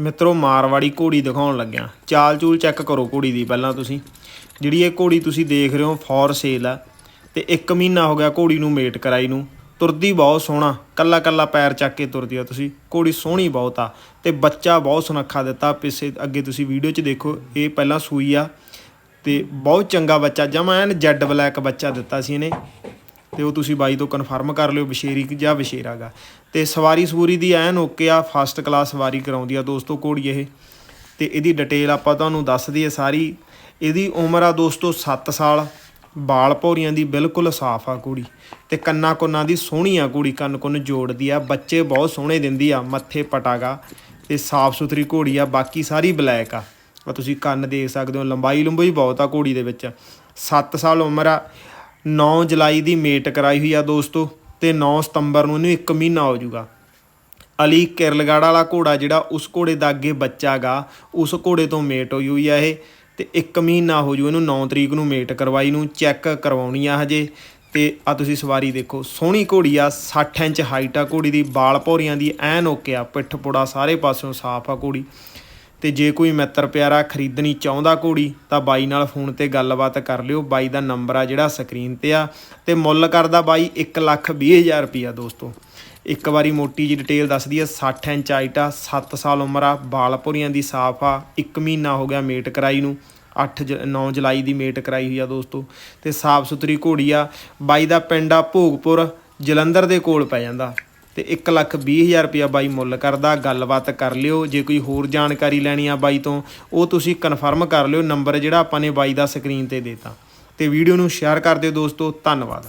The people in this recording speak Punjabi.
ਮਿੱਤਰੋ, ਮਾਰਵਾੜੀ ਘੋੜੀ ਦਿਖਾਉਣ ਲੱਗਿਆ। ਚਾਲ ਚੂਲ ਚੈੱਕ ਕਰੋ ਘੋੜੀ ਦੀ ਪਹਿਲਾਂ ਤੁਸੀਂ। ਜਿਹੜੀ ਇਹ ਘੋੜੀ ਤੁਸੀਂ ਦੇਖ ਰਹੇ ਹੋ ਫੋਰ ਸੇਲ ਆ। ਤੇ 1 ਮਹੀਨਾ ਹੋ ਗਿਆ ਘੋੜੀ ਨੂੰ ਮੇਟ ਕਰਾਈ ਨੂੰ। ਤੁਰਦੀ ਬਹੁਤ ਸੋਹਣਾ, ਕੱਲਾ ਕੱਲਾ ਪੈਰ ਚੱਕ ਕੇ ਤੁਰਦੀ ਆ ਤੁਸੀਂ। ਘੋੜੀ ਸੋਹਣੀ ਬਹੁਤ ਆ। ਤੇ ਬੱਚਾ ਬਹੁਤ ਸੁਨੱਖਾ ਦਿੱਤਾ। ਪਿੱਛੇ ਅੱਗੇ ਤੁਸੀਂ ਵੀਡੀਓ 'ਚ ਦੇਖੋ, ਇਹ ਪਹਿਲਾਂ ਸੂਈ ਆ। ਤੇ ਬਹੁਤ ਚੰਗਾ ਬੱਚਾ। ਜਮਾ ਐਨ ਜੈਡ ਬਲੈਕ ਬੱਚਾ ਦਿੱਤਾ ਸੀ ਇਹਨੇ। ਤੇ ਉਹ ਤੁਸੀਂ ਬਾਈ ਤੋਂ ਕਨਫਰਮ ਕਰ ਲਿਓ ਬਸ਼ੇਰੀ ਕਿ ਜਾਂ ਬਸ਼ੇਰਾਗਾ ਤੇ ਸਵਾਰੀ ਸਵੂਰੀ ਦੀ ਐਨ ਓਕੇ ਆ ਫਸਟ ਕਲਾਸ ਸਵਾਰੀ ਕਰਾਉਂਦੀ ਆ ਦੋਸਤੋ ਘੋੜੀ ਇਹ। ਤੇ ਇਹਦੀ ਡਿਟੇਲ ਆਪਾਂ ਤੁਹਾਨੂੰ ਦੱਸ ਦਈਏ ਸਾਰੀ। ਇਹਦੀ ਉਮਰ ਆ ਦੋਸਤੋ 7 ਸਾਲ। ਬਾਲ ਭੌਰੀਆਂ ਦੀ ਬਿਲਕੁਲ ਸਾਫ਼ ਆ ਕੁੜੀ ਤੇ ਕੰਨਾਂ ਕੁੰਨਾਂ ਦੀ ਸੋਹਣੀ ਆ ਕੁੜੀ ਕੰਨ ਕੁੰਨ ਜੋੜਦੀ ਆ। ਬੱਚੇ ਬਹੁਤ ਸੋਹਣੇ ਦਿੰਦੀ ਆ, ਮੱਥੇ ਪਟਾਗਾ। ਤੇ ਸਾਫ਼ ਸੁਥਰੀ ਘੋੜੀ ਆ, ਬਾਕੀ ਸਾਰੀ ਬਲੈਕ ਆ। ਆ ਤੁਸੀਂ ਕੰਨ ਦੇਖ ਸਕਦੇ ਹੋ ਲੰਬਾਈ ਲੰਬਾਈ ਬਹੁਤ ਆ ਘੋੜੀ ਦੇ ਵਿੱਚ। 7 ਸਾਲ ਉਮਰ ਆ। 9 ਜੁਲਾਈ ਦੀ ਮੇਟ ਕਰਾਈ ਹੋਈ ਆ ਦੋਸਤੋ, ਤੇ 9 ਸਤੰਬਰ ਨੂੰ ਇਹਨੂੰ 1 ਮਹੀਨਾ ਹੋ ਜਾਊਗਾ। ਅਲੀ ਕਿਰਲਗੜ ਵਾਲਾ ਘੋੜਾ ਜਿਹੜਾ, ਉਸ ਘੋੜੇ ਦਾ ਅੱਗੇ ਬੱਚਾ ਗਾ, ਉਸ ਘੋੜੇ ਤੋਂ ਮੇਟ ਹੋਈ ਹੋਈ ਆ ਇਹ, ਤੇ 1 ਮਹੀਨਾ ਹੋ ਜੂ ਇਹਨੂੰ 9 ਤਰੀਕ ਨੂੰ ਮੇਟ ਕਰਵਾਈ ਨੂੰ, ਚੈੱਕ ਕਰਵਾਉਣੀ ਆ ਹਜੇ, ਤੇ ਆ ਤੁਸੀਂ ਸਵਾਰੀ ਦੇਖੋ, ਸੋਹਣੀ ਘੋੜੀ ਆ 60 ਇੰਚ ਹਾਈਟ ਆ ਘੋੜੀ ਦੀ, ਬਾਲ ਭੌਰੀਆਂ ਦੀ, ਐਨ ਓਕੇ ਆ, ਪਿੱਠ ਪੁੜਾ ਸਾਰੇ ਪਾਸਿਓਂ ਸਾਫ਼ ਆ ਘੋੜੀ। ਤੇ ਜੇ ਕੋਈ ਮਿੱਤਰ ਪਿਆਰਾ ਖਰੀਦਣੀ ਚਾਹੁੰਦਾ ਘੋੜੀ, ਤਾਂ ਬਾਈ ਨਾਲ ਫੋਨ ਤੇ ਗੱਲਬਾਤ ਕਰ ਲਿਓ। ਬਾਈ ਦਾ ਨੰਬਰ ਆ ਜਿਹੜਾ ਸਕਰੀਨ ਤੇ ਆ ਤੇ ਮੁੱਲ ਕਰਦਾ ਬਾਈ 1 ਲੱਖ 20 ਹਜ਼ਾਰ ਰੁਪਿਆ ਦੋਸਤੋ। ਇੱਕ ਵਾਰੀ ਮੋਟੀ ਜੀ ਡਿਟੇਲ ਦੱਸਦੀ ਹੈ 60 ਇੰਚ ਹਾਈਟ ਆ 7 ਸਾਲ ਉਮਰ ਆ, ਬਾਲਪੁਰੀਆਂ ਦੀ ਸਾਫ਼ ਆ 1 ਮਹੀਨਾ ਹੋ ਗਿਆ ਮੇਟ ਕਰਾਈ ਨੂੰ 8 9 ਜੁਲਾਈ ਦੀ ਮੇਟ ਕਰਾਈ ਹੋਈ ਆ ਦੋਸਤੋ। ਤੇ ਸਾਫ਼ ਸੁਥਰੀ ਘੋੜੀ ਆ, ਬਾਈ ਦਾ ਪਿੰਡ ਆ ਭੋਗਪੁਰ, ਜਲੰਧਰ ਦੇ ਕੋਲ ਪੈ ਜਾਂਦਾ। ਤੇ 1 ਲੱਖ 20 ਹਜ਼ਾਰ ਰੁਪਇਆ ਬਾਈ ਮੁੱਲ ਕਰਦਾ, ਗੱਲਬਾਤ ਕਰ ਲਿਓ। ਜੇ ਕੋਈ ਹੋਰ ਜਾਣਕਾਰੀ ਲੈਣੀ ਆ ਬਾਈ ਤੋਂ, ਉਹ ਤੁਸੀਂ ਕਨਫਰਮ ਕਰ ਲਿਓ। ਨੰਬਰ ਜਿਹੜਾ ਆਪਾਂ ਨੇ ਬਾਈ ਦਾ ਸਕਰੀਨ ਤੇ ਦੇਤਾ। ਤੇ ਵੀਡੀਓ ਨੂੰ ਸ਼ੇਅਰ ਕਰ ਦਿਓ ਦੋਸਤੋ। ਧੰਨਵਾਦ।